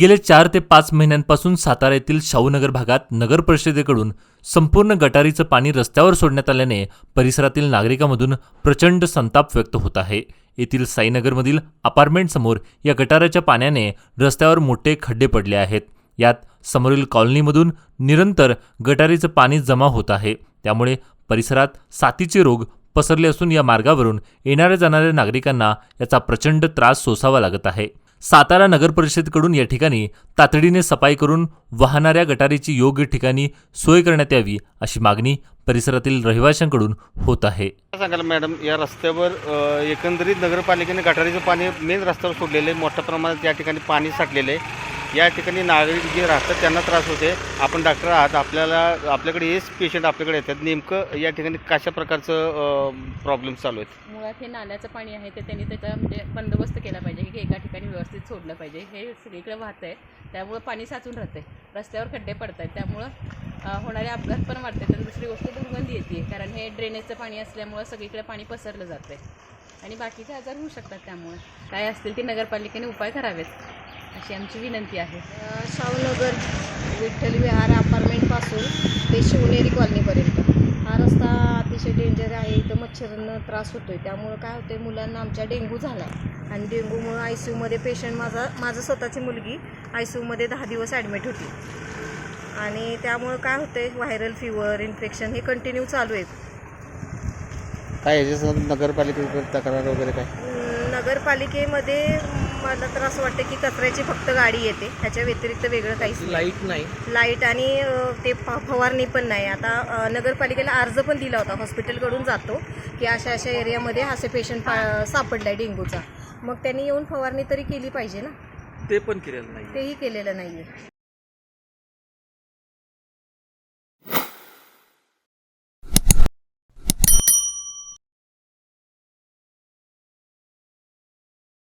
गेले चार ते पाच महिन्यांपासून सातारा येथील शाहूनगर भागात नगर परिषदेकडून संपूर्ण गटारीचं पाणी रस्त्यावर सोडण्यात आल्याने परिसरातील नागरिकांमधून प्रचंड संताप व्यक्त होत आहे. येथील साईनगरमधील अपार्टमेंटसमोर या गटाराच्या पाण्याने रस्त्यावर मोठे खड्डे पडले आहेत. यात समोरील कॉलनीमधून निरंतर गटारीचं पाणी जमा होत आहे. त्यामुळे परिसरात साथीचे रोग पसरले असून या मार्गावरून येणाऱ्या जाणाऱ्या नागरिकांना याचा प्रचंड त्रास सोसावा लागत आहे. सातारा नगर परिषदेकडून या ठिकाणी तातडीने सफाई करून वाहणाऱ्या गटारीची योग्य ठिकाणी सोय करण्यात यावी अशी मागणी परिसरातील रहिवाशांकडून होत आहे. सांगाल मॅडम या रस्त्यावर एकंदरीत नगरपालिकेने गटारीचं पाणी मेन रस्त्यावर सोडलेलं आहे. मोठ्या प्रमाणात या ठिकाणी पाणी साठलेलं आहे. या ठिकाणी नागरिक जे राहतात त्यांना त्रास होते आपण डॉक्टर आहात आपल्याला आपल्याकडे हेच पेशंट आपल्याकडे येतात. नेमकं या ठिकाणी कशा प्रकारचं प्रॉब्लेम चालू आहेत? मुळात हे नाल्याचं पाणी आहे ते त्यांनी त्याचा म्हणजे बंदोबस्त केला पाहिजे की एका ठिकाणी व्यवस्थित सोडलं पाहिजे. हे सगळीकडे वाहत आहे त्यामुळं पाणी साचून राहते रस्त्यावर खड्डे पडत आहेत त्यामुळं होणारे अपघात पण वाढतात आणि दुसरी गोष्ट दुर्गंधी येते कारण हे ड्रेनेजचं पाणी असल्यामुळं सगळीकडे पाणी पसरलं जातं आणि बाकीचे आजार होऊ शकतात त्यामुळे. काय असतील ते नगरपालिकेने उपाय करावेत अशी आमची विनंती आहे. शाहूनगर विठ्ठल विहार अपार्टमेंटपासून ते शिवनेरी कॉलनीपर्यंत. हा रस्ता अतिशय डेंजर आहे. इथं मच्छरांना त्रास होतो आहे त्यामुळं काय होतं आहे मुलांना आमच्या डेंग्यू झाला आहे आणि डेंग्यूमुळं आय सी यूमध्ये पेशंट माझा माझं स्वतःची मुलगी आय सी यूमध्ये दहा दिवस ॲडमिट होती. आणि त्यामुळं काय होतं आहे व्हायरल फिवर इन्फेक्शन हे कंटिन्यू चालू आहे काय याच्यासंबंध नगरपालिकेकडे तक्रार वगैरे काय? नगरपालिकेमध्ये मला तर असं वाटतं की कचऱ्याची फक्त गाडी येते. ह्याच्या व्यतिरिक्त वेगळं काहीच नाही. लाइट नाही. लाइट आणि ते फवारणी पण नाही. आता नगरपालिकेला अर्ज पण दिला होता. हॉस्पिटलकडून जातो की अशा अशा एरियामध्ये असे पेशंट पा सापडला आहे डेंग्यूचा. मग त्यांनी येऊन फवारणी तरी केली पाहिजे ना? ते पण केलेलं नाही तेही केलेलं नाही